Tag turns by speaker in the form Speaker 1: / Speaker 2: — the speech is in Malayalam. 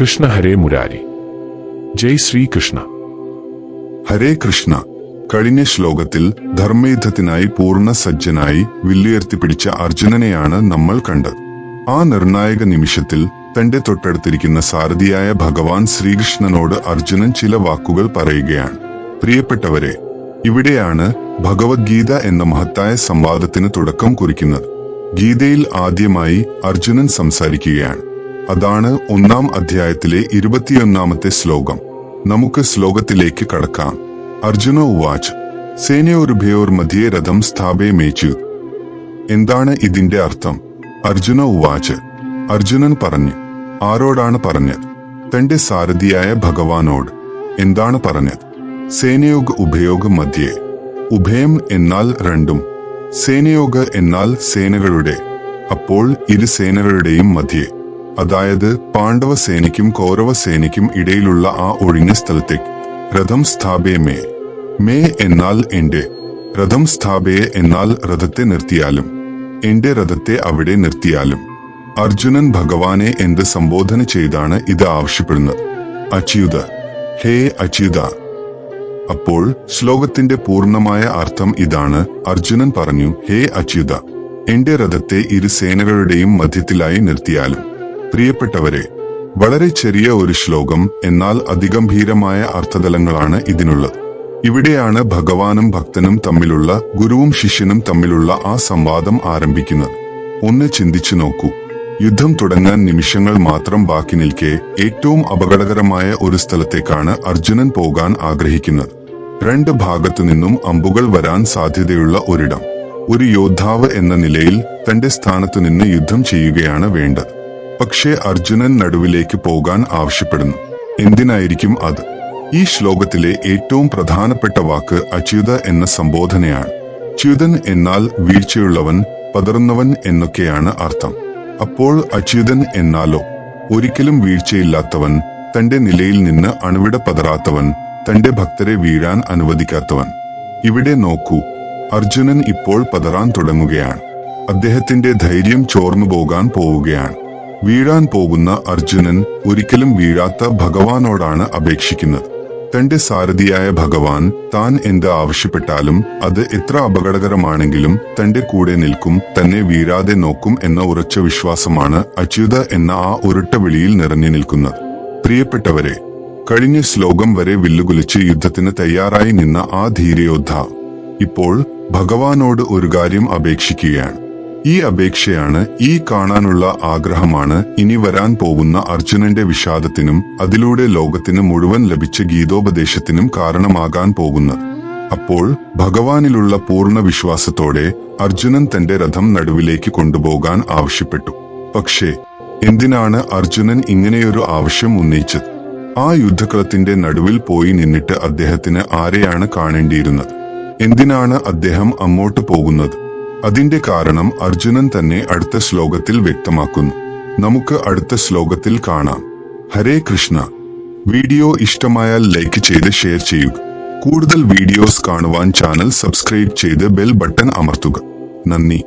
Speaker 1: കൃഷ്ണ ഹരേ മുരാരി. ജയ് ശ്രീകൃഷ്ണ
Speaker 2: ഹരേ കൃഷ്ണ. കഴിഞ്ഞ ശ്ലോകത്തിൽ ധർമ്മയുദ്ധത്തിനായി പൂർണ സജ്ജനായി വില്ലുയർത്തിപ്പിടിച്ച അർജുനനെയാണ് നമ്മൾ കണ്ടത്. ആ നിർണായക നിമിഷത്തിൽ തന്റെ തൊട്ടടുത്തിരിക്കുന്ന സാരഥിയായ ഭഗവാൻ ശ്രീകൃഷ്ണനോട് അർജുനൻ ചില വാക്കുകൾ പറയുകയാണ്. പ്രിയപ്പെട്ടവരെ ഇവിടെയാണ് ഭഗവത്ഗീത എന്ന മഹത്തായ സംവാദത്തിന് തുടക്കം കുറിക്കുന്നത്. ഗീതയിൽ ആദ്യമായി അർജുനൻ സംസാരിക്കുകയാണ്. അതാണ് ഒന്നാം അധ്യായത്തിലെ ഇരുപത്തിയൊന്നാമത്തെ ശ്ലോകം. നമുക്ക് ശ്ലോകത്തിലേക്ക് കടക്കാം. അർജുന ഉവാച്ച് സേനയോർഭയോർ മധ്യേ രഥം സ്ഥാപേ മേച്ചു. എന്താണ് ഇതിന്റെ അർത്ഥം? അർജുന ഉവാച്ച് അർജുനൻ പറഞ്ഞു ആരോടാണ് പറഞ്ഞത്? തന്റെ സാരഥിയായ ഭഗവാനോട് എന്താണ് പറഞ്ഞത്? സേനയോഗ ഉപയോഗ മധ്യേ ഉഭയം എന്നാൽ രണ്ടും സേനയോഗ എന്നാൽ സേനകളുടെ അപ്പോൾ ഇരു സേനകളുടെയും മധ്യേ. അതായത് പാണ്ഡവസേനയ്ക്കും കൗരവസേനയ്ക്കും കൗരവ സേനയ്ക്കും ഇടയിലുള്ള ആ ഒഴിഞ്ഞ സ്ഥലത്തേക്ക്. രഥം സ്ഥാപയ മേ. മേ എന്നാൽ എന്റെ. രഥം സ്ഥാപയെ എന്നാൽ രഥത്തെ നിർത്തിയാലും. എന്റെ രഥത്തെ അവിടെ നിർത്തിയാലും. അർജുനൻ ഭഗവാനെ എന്ത് സംബോധന ചെയ്താണ് ഇത് ആവശ്യപ്പെടുന്നത്? അച്യുത. ഹേ അച്യുത. അപ്പോൾ ശ്ലോകത്തിന്റെ പൂർണമായ അർത്ഥം ഇതാണ്. അർജുനൻ പറഞ്ഞു ഹേ അച്യുത. എന്റെ രഥത്തെ ഇരു സേനകളുടെയും മധ്യത്തിലായി നിർത്തിയാലും. പ്രിയപ്പെട്ടവരെ വളരെ ചെറിയ ഒരു ശ്ലോകം എന്നാൽ അതിഗംഭീരമായ അർത്ഥതലങ്ങളാണ് ഇതിനുള്ളത്. ഇവിടെയാണ് ഭഗവാനും ഭക്തനും തമ്മിലുള്ള ഗുരുവും ശിഷ്യനും തമ്മിലുള്ള ആ സംവാദം ആരംഭിക്കുന്നത്. ഒന്ന് ചിന്തിച്ചു നോക്കൂ. യുദ്ധം തുടങ്ങാൻ നിമിഷങ്ങൾ മാത്രം ബാക്കി നിൽക്കെ ഏറ്റവും അപകടകരമായ ഒരു സ്ഥലത്തേക്കാണ് അർജുനൻ പോകാൻ ആഗ്രഹിക്കുന്നത്. രണ്ട് ഭാഗത്തു നിന്നും അമ്പുകൾ വരാൻ സാധ്യതയുള്ള ഒരിടം. ഒരു യോദ്ധാവ് എന്ന നിലയിൽ തന്റെ സ്ഥാനത്തു നിന്ന് യുദ്ധം ചെയ്യുകയാണ് വേണ്ടത്. പക്ഷേ അർജുനൻ നടുവിലേക്ക് പോകാൻ ആവശ്യപ്പെടുന്നു. എന്തിനായിരിക്കും അത്? ഈ ശ്ലോകത്തിലെ ഏറ്റവും പ്രധാനപ്പെട്ട വാക്ക് അച്യുത എന്ന സംബോധനയാണ്. ച്യുതൻ എന്നാൽ വീഴ്ചയുള്ളവൻ പതറുന്നവൻ എന്നൊക്കെയാണ് അർത്ഥം. അപ്പോൾ അച്യുതൻ എന്നാലോ? ഒരിക്കലും വീഴ്ചയില്ലാത്തവൻ തന്റെ നിലയിൽ നിന്ന് അണുവിട പതറാത്തവൻ തന്റെ ഭക്തരെ വീഴാൻ അനുവദിക്കാത്തവൻ. ഇവിടെ നോക്കൂ അർജുനൻ ഇപ്പോൾ പതറാൻ തുടങ്ങുകയാണ്. അദ്ദേഹത്തിന്റെ ധൈര്യം ചോർന്നു പോകാൻ പോവുകയാണ്. വീഴാൻ പോകുന്ന അർജുനൻ ഒരിക്കലും വീഴാത്ത ഭഗവാനോടാണ് അപേക്ഷിക്കുന്നത്. തന്റെ സാരഥിയായ ഭഗവാൻ താൻ എന്ത് ആവശ്യപ്പെട്ടാലും അത് എത്ര അപകടകരമാണെങ്കിലും തന്റെ കൂടെ നിൽക്കും തന്നെ വീഴാതെ നോക്കും എന്ന ഉറച്ച വിശ്വാസമാണ് അച്യുത എന്ന ആ ഉരുട്ട വിളിയിൽ നിറഞ്ഞു നിൽക്കുന്നത്. പ്രിയപ്പെട്ടവരെ കഴിഞ്ഞ ശ്ലോകം വരെ വില്ലുകുലിച്ച് യുദ്ധത്തിന് തയ്യാറായി നിന്ന ആ ധീരയോദ്ധ ഇപ്പോൾ ഭഗവാനോട് ഒരു കാര്യം അപേക്ഷിക്കുകയാണ്. ഈ അപേക്ഷയാണ് ഈ കാണാനുള്ള ആഗ്രഹമാണ്. ഇനി വരാൻ പോകുന്ന അർജുനന്റെ വിഷാദത്തിനും അതിലൂടെ ലോകത്തിന് മുഴുവൻ ലഭിച്ച ഗീതോപദേശത്തിനും കാരണമാകാൻ പോകുന്നത്. അപ്പോൾ ഭഗവാനിലുള്ള പൂർണ വിശ്വാസത്തോടെ അർജുനൻ തന്റെ രഥം നടുവിലേക്ക് കൊണ്ടുപോകാൻ ആവശ്യപ്പെട്ടു. പക്ഷേ എന്തിനാണ് അർജുനൻ ഇങ്ങനെയൊരു ആവശ്യം ഉന്നയിച്ചത്? ആ യുദ്ധക്കളത്തിന്റെ നടുവിൽ പോയി നിന്നിട്ട് അദ്ദേഹത്തിന് ആരെയാണ് കാണേണ്ടിയിരുന്നത്? എന്തിനാണ് അദ്ദേഹം അങ്ങോട്ട് പോകുന്നത്? അതിന്റെ കാരണം അർജുനൻ തന്നെ അടുത്ത ശ്ലോകത്തിൽ വ്യക്തമാക്കുന്നു. നമുക്ക് അടുത്ത ശ്ലോകത്തിൽ കാണാം. ഹരേ കൃഷ്ണ. വീഡിയോ ഇഷ്ടമായാൽ ലൈക്ക് ചെയ്ത് ഷെയർ ചെയ്യുക. കൂടുതൽ വീഡിയോസ് കാണുവാൻ ചാനൽ സബ്സ്ക്രൈബ് ചെയ്ത് ബെൽ ബട്ടൺ അമർത്തുക. നന്ദി.